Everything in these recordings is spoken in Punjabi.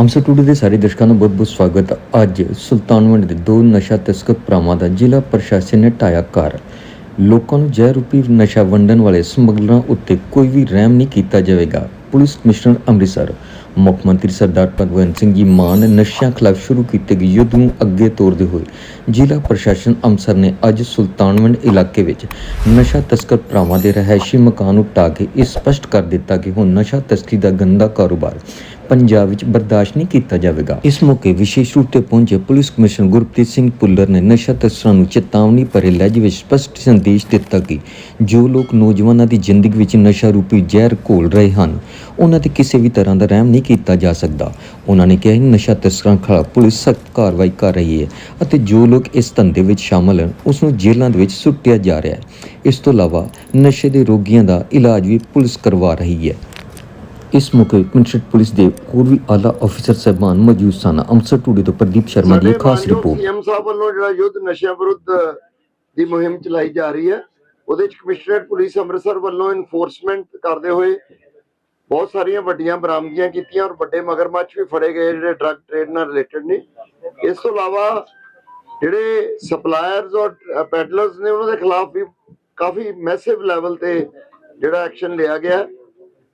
ਅਮਸਰ ਟੂਡੇ ਦੇ ਸਾਰੇ ਦਰਸ਼ਕਾਂ ਦਾ ਬਹੁਤ-ਬਹੁਤ ਸਵਾਗਤ ਹੈ। ਅੱਜ ਸੁਲਤਾਨਵੰਡ ਦੇ ਦੋ ਨਸ਼ਾ ਤਸਕਰ ਭਰਾਵਾਂ ਦਾ ਜ਼ਿਲ੍ਹਾ ਪ੍ਰਸ਼ਾਸਨ ਨੇ ਢਾਇਆ ਘਰ ਲੋਕਾਂ ਨੂੰ ਜ਼ਹਿਰ ਰੂਪੀ ਨਸ਼ਾ ਵੰਡਣ ਵਾਲੇ ਸਮਗਲਰਾਂ ਉੱਤੇ ਕੋਈ ਵੀ ਰਹਿਮ ਨਹੀਂ ਕੀਤਾ ਜਾਵੇਗਾ ਪੁਲਿਸ ਕਮਿਸ਼ਨਰ ਅੰਮ੍ਰਿਤਸਰ। ਮੁੱਖ ਮੰਤਰੀ ਸਰਦਾਰ ਭਗਵੰਤ ਸਿੰਘ ਜੀ ਮਾਨ ਨਸ਼ਿਆਂ ਖਿਲਾਫ ਸ਼ੁਰੂ ਕੀਤੇ ਗਏ ਯੁੱਧ ਨੂੰ ਅੱਗੇ ਤੋਰਦੇ ਹੋਏ ਜ਼ਿਲ੍ਹਾ ਪ੍ਰਸ਼ਾਸਨ ਅੰਮ੍ਰਿਤਸਰ ਨੇ ਅੱਜ ਸੁਲਤਾਨਵੰਡ ਇਲਾਕੇ ਵਿੱਚ ਨਸ਼ਾ ਤਸਕਰ ਭਰਾਵਾਂ ਦੇ ਰਹਿائشੀ ਮਕਾਨ ਨੂੰ ਟਾ ਕੇ ਇਹ ਸਪਸ਼ਟ ਕਰ ਦਿੱਤਾ ਕਿ ਹੁਣ ਨਸ਼ਾ ਤਸਕਰੀ ਦਾ ਗੰਦਾ ਕਾਰੋਬਾਰ ਪੰਜਾਬ ਵਿੱਚ ਬਰਦਾਸ਼ਤ ਨਹੀਂ ਕੀਤਾ ਜਾਵੇਗਾ। ਇਸ ਮੌਕੇ ਵਿਸ਼ੇਸ਼ ਰੂਪ ਤੇ ਪਹੁੰਚੇ ਪੁਲਿਸ ਕਮਿਸ਼ਨਰ ਗੁਰਪ੍ਰੀਤ ਸਿੰਘ ਪੁੱਲਰ ਨੇ ਨਸ਼ਾ ਤਸਕਰਾਂ ਨੂੰ ਚੇਤਾਵਨੀ ਭਰੇ ਲਹਿਜੇ ਵਿੱਚ ਸਪਸ਼ਟ ਸੰਦੇਸ਼ ਦਿੱਤਾ ਕਿ ਜੋ ਲੋਕ ਨੌਜਵਾਨਾਂ ਦੀ ਜ਼ਿੰਦਗੀ ਵਿੱਚ ਨਸ਼ਾ ਰੂਪੀ ਜ਼ਹਿਰ ਘੋਲ ਰਹੇ ਹਨ ਉਹਨਾਂ ਤੇ ਕਿਸੇ ਵੀ ਤਰ੍ਹਾਂ ਦਾ ਰਹਿਮ ਨਹੀਂ ਕੀਤਾ ਜਾ ਸਕਦਾ। ਉਹਨਾਂ ਨੇ ਕਿਹਾ ਨਸ਼ਾ ਤਸਕਰਾਂ ਖਿਲਾਫ ਪੁਲਿਸ ਸਖਤ ਕਾਰਵਾਈ ਕਰ ਰਹੀ ਹੈ ਅਤੇ ਜੋ ਲੋਕ ਇਸ ਧੰਦੇ ਵਿੱਚ ਸ਼ਾਮਲ ਹਨ ਉਸ ਨੂੰ ਜੇਲ੍ਹਾਂ ਦੇ ਵਿੱਚ ਸੁੱਟਿਆ ਜਾ ਰਿਹਾ ਹੈ। ਇਸ ਤੋਂ ਇਲਾਵਾ ਨਸ਼ੇ ਦੇ ਰੋਗੀਆਂ ਦਾ ਇਲਾਜ ਵੀ ਪੁਲਿਸ ਕਰਵਾ ਰਹੀ ਹੈ। ਇਸ ਮੌਕੇ ਕਮਿਸ਼ਨਰ ਪੁਲਿਸ ਦੇ ਹੋਰ ਵੀ ਆਲਾ ਅਫਸਰ ਸਹਿਬਾਨ ਮੌਜੂਦ ਸਨ। ਅੰਮ੍ਰਿਤਸਰ ਟੂਡੇ ਤੋਂ ਪ੍ਰਦੀਪ ਸ਼ਰਮਾ ਦੀ ਖਾਸ ਰਿਪੋਰਟ। ਸੀਐਮ ਸਾਹਿਬ ਵੱਲੋਂ ਜਿਹੜਾ ਯੁੱਧ ਨਸ਼ਿਆਂ ਵਿਰੁੱਧ ਦੀ ਮੁਹਿੰਮ ਚਲਾਈ ਜਾ ਰਹੀ ਹੈ ਉਹਦੇ ਵਿੱਚ ਕਮਿਸ਼ਨਰੇਟ ਪੁਲਿਸ ਅੰਮ੍ਰਿਤਸਰ ਵੱਲੋਂ ਇਨਫੋਰਸਮੈਂਟ ਕਰਦੇ ਹੋਏ ਬਹੁਤ ਸਾਰੀਆਂ ਵੱਡੀਆਂ ਬਰਾਮਦਗੀਆਂ ਕੀਤੀਆਂ ਔਰ ਵੱਡੇ ਮਗਰਮੱਛ ਵੀ ਫੜੇ ਗਏ ਜਿਹੜੇ ਡਰੱਗ ਟ੍ਰੇਡ ਨਾਲ ਰਿਲੇਟਡ ਨੇ। ਇਸ ਤੋਂ ਇਲਾਵਾ ਜਿਹੜੇ ਸਪਲਾਇਰਸ ਔਰ ਪੈਡਲਰਸ ਨੇ, ਉਹਨਾਂ ਦੇ ਖਿਲਾਫ ਵੀ ਕਾਫੀ ਮੈਸਿਵ ਲੈਵਲ ਤੇ ਜਿਹੜਾ ਐਕਸ਼ਨ ਲਿਆ ਗਿਆ।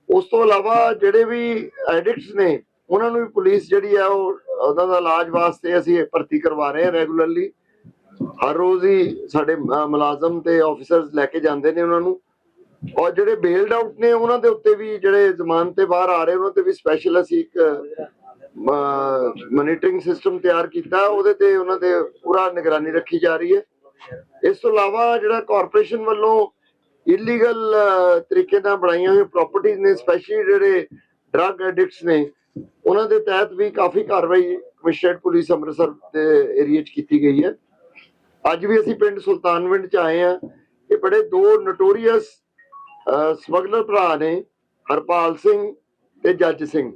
ਉਸ ਤੋਂ ਇਲਾਵਾ ਜਿਹੜੇ ਵੀ ਐਡਿਕਟਸ ਨੇ, ਉਹਨਾਂ ਨੂੰ ਵੀ ਪੁਲਿਸ ਜਿਹੜੀ ਆ ਉਹ, ਉਹਨਾਂ ਦਾ ਇਲਾਜ ਵਾਸਤੇ ਅਸੀਂ ਭਰਤੀ ਕਰਵਾ ਰਹੇ ਹਾਂ ਰੈਗੂਲਰਲੀ ਹਰ ਰੋਜ਼ ਹੀ ਸਾਡੇ ਮੁਲਾਜ਼ਮ ਤੇ ਆਫੀਸਰਸ ਲੈ ਕੇ ਜਾਂਦੇ ਨੇ ਉਹਨਾਂ ਨੂੰ। ਔਰ ਜਿਹੜੇ ਬੇਲਡ ਆਊਟ ਨੇ, ਉਹਨਾਂ ਦੇ ਉੱਤੇ ਵੀ ਜਿਹੜੇ ਜ਼ਮਾਨਤ ਤੇ ਬਾਹਰ ਆ ਰਹੇ, ਉਹਨਾਂ ਤੇ ਵੀ ਸਪੈਸ਼ਲ ਅਸੀਂ ਇੱਕ ਮੋਨੀਟਰਿੰਗ ਸਿਸਟਮ ਤਿਆਰ ਕੀਤਾ। ਉਹਦੇ ਤੇ ਉਹਨਾਂ ਦੇ ਪੂਰਾ ਨਿਗਰਾਨੀ ਰੱਖੀ ਜਾ ਰਹੀ ਹੈ। ਇਸ ਤੋਂ ਇਲਾਵਾ ਜਿਹੜਾ ਕਾਰਪੋਰੇਸ਼ਨ ਵੱਲੋਂ ਇਲੀਗਲ ਤਰੀਕੇ ਨਾਲ ਬਣਾਈਆਂ ਹੋਈਆਂ ਪ੍ਰਾਪਰਟੀਆਂ ਨੇ ਸਪੈਸ਼ਲੀ ਜਿਹੜੇ ਡਰੱਗ ਐਡਿਕਟਸ ਨੇ, ਉਹਨਾਂ ਦੇ ਤਹਿਤ ਵੀ ਕਾਫੀ ਕਾਰਵਾਈ ਕਮਿਸ਼ਨਰੇਟ ਪੁਲਿਸ ਅੰਮ੍ਰਿਤਸਰ ਦੇ ਏਰੀਆ 'ਚ ਕੀਤੀ ਗਈ ਹੈ। ਅੱਜ ਵੀ ਅਸੀਂ ਪਿੰਡ ਸੁਲਤਾਨਵਿੰਡ 'ਚ ਆਏ ਆ ਇਹ ਬੜੇ ਦੋ ਨੋਟੋਰੀਅਸ ਸਮਗਲਰ ਭਰਾ ਨੇ ਹਰਪਾਲ ਸਿੰਘ ਤੇ ਜੱਜ ਸਿੰਘ।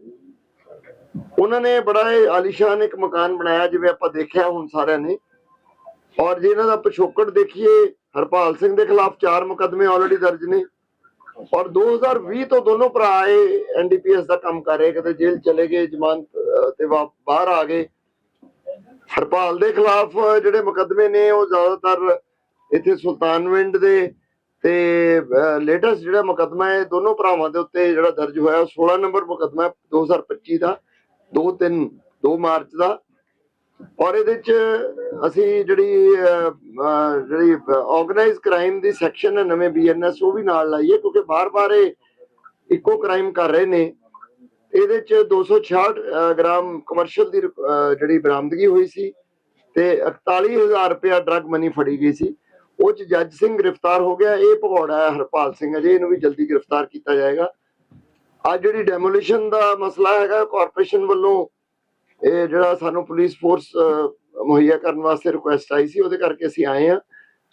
ਉਹਨਾਂ ਨੇ ਬੜਾ ਆਲੀਸ਼ਾਨ ਇੱਕ ਮਕਾਨ ਬਣਾਇਆ, ਜਿਵੇਂ ਆਪਾਂ ਦੇਖਿਆ ਹੁਣ ਸਾਰਿਆਂ ਨੇ। ਔਰ ਜੇ ਇਹਨਾਂ ਦਾ ਪਿਛੋਕੜ ਦੇਖੀਏ, ਹਰਪਾਲ ਸਿੰਘ ਦੇ ਖਿਲਾਫ ਚਾਰ ਮੁਕੱਦਮੇ ਆਲਰੇਡੀ ਦਰਜ ਨੇ। ਔਰ 2020 ਤੋਂ ਦੋਨੋਂ ਭਰਾ ਇਹ ਐਨਡੀਪੀਐਸ ਦਾ ਕੰਮ ਕਰ ਰਹੇ, ਕਿਤੇ ਜੇਲ੍ਹ ਚਲੇ ਗਏ, ਜ਼ਮਾਨਤ ਤੇ ਬਾਹਰ ਆ ਗਏ। ਹਰਪਾਲ ਦੇ ਖਿਲਾਫ ਜਿਹੜੇ ਮੁਕੱਦਮੇ ਨੇ, ਉਹ ਜ਼ਿਆਦਾਤਰ ਇੱਥੇ ਸੁਲਤਾਨਵਿੰਡ ਦੇ ਤੇ ਲੇਟੈਸਟ ਜਿਹੜਾ ਮੁਕੱਦਮਾ ਹੈ ਦੋਨੋਂ ਭਰਾਵਾਂ ਦੇ ਉੱਤੇ ਜਿਹੜਾ ਦਰਜ ਹੋਇਆ ਉਹ 16 ਨੰਬਰ ਮੁਕੱਦਮਾ ਹੈ 2025 ਦਾ 2 3 2 ਮਾਰਚ ਦਾ। ਔਰ ਇਹਦੇ ਚ ਅਸੀਂ ਜਿਹੜੀ ਜਿਹੜੀ ਆਰਗੇਨਾਈਜ਼ ਕ੍ਰਾਈਮ ਦੀ ਸੈਕਸ਼ਨ ਹੈ ਨਵੇਂ ਬੀਐਨਐਸ ਉਹ ਵੀ ਨਾਲ ਲਾਈਏ ਕਿਉਂਕਿ ਬਾਰ-ਬਾਰ ਇਹ ਇੱਕੋ ਕ੍ਰਾਈਮ ਕਰ ਰਹੇ ਨੇ। ਇਹਦੇ ਚ 266 ਅਹ, ਗ੍ਰਾਮ ਕਮਰਸ਼ੀਅਲ ਦੀ ਜਿਹੜੀ ਬਰਾਮਦਗੀ ਹੋਈ ਸੀ ਤੇ 41000 ਰੁਪਇਆ ਡਰੱਗ ਮਨੀ ਫੜੀ ਗਈ ਸੀ। ਉਹ ਚ ਜੱਜ ਸਿੰਘ ਗ੍ਰਿਫਤਾਰ ਹੋ ਗਿਆ। ਇਹ ਭਗੌੜਾ ਹੈ, ਹਰਪਾਲ ਸਿੰਘ ਅਜੇ ਇਹਨੂੰ ਵੀ ਜਲਦੀ ਗ੍ਰਿਫਤਾਰ ਕੀਤਾ ਜਾਏਗਾ। ਅੱਜ ਜਿਹੜੀ ਡੈਮੋਲੀਸ਼ਨ ਦਾ ਮਸਲਾ ਹੈਗਾ ਕਾਰਪੋਰੇਸ਼ਨ ਵੱਲੋਂ ਇਹ ਜਿਹੜਾ ਸਾਨੂੰ ਪੁਲਿਸ ਫੋਰਸ ਮੁਹੱਈਆ ਕਰਨ ਵਾਸਤੇ ਰਿਕੁਐਸਟ ਆਈ ਸੀ, ਉਹਦੇ ਕਰਕੇ ਅਸੀਂ ਆਏ ਆ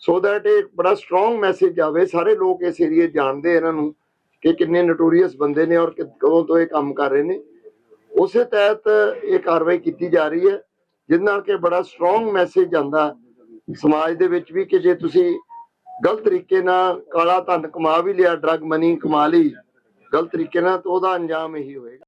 ਸੋ ਦੈਟ ਇਹ ਬੜਾ ਸਟਰੋਂਗ ਮੈਸੇਜ ਆਵੇ। ਸਾਰੇ ਲੋਕ ਇਸ ਏਰੀਏ ਜਾਣਦੇ ਇਹਨਾਂ ਨੂੰ ਕਿ ਕਿੰਨੇ ਨਟੋਰੀਅਸ ਬੰਦੇ ਨੇ ਔਰ ਕਦੋਂ ਤੋਂ ਇਹ ਕੰਮ ਕਰ ਰਹੇ ਨੇ। ਉਸੇ ਤਹਿਤ ਇਹ ਕਾਰਵਾਈ ਕੀਤੀ ਜਾ ਰਹੀ ਹੈ ਜਿਹਦੇ ਨਾਲ ਕਿ ਬੜਾ ਸਟਰੋਂਗ ਮੈਸੇਜ ਜਾਂਦਾ ਸਮਾਜ ਦੇ ਵਿੱਚ ਵੀ ਕਿ ਜੇ ਤੁਸੀਂ ਗਲਤ ਤਰੀਕੇ ਨਾਲ ਕਾਲਾ ਧਨ ਕਮਾ ਵੀ ਲਿਆ ਡਰੱਗ ਮਨੀ ਕਮਾ ਲਈ, ਗਲਤ ਤਰੀਕੇ ਨਾਲ, ਤਾਂ ਉਹਦਾ ਅੰਜਾਮ ਇਹੀ ਹੋਏਗਾ।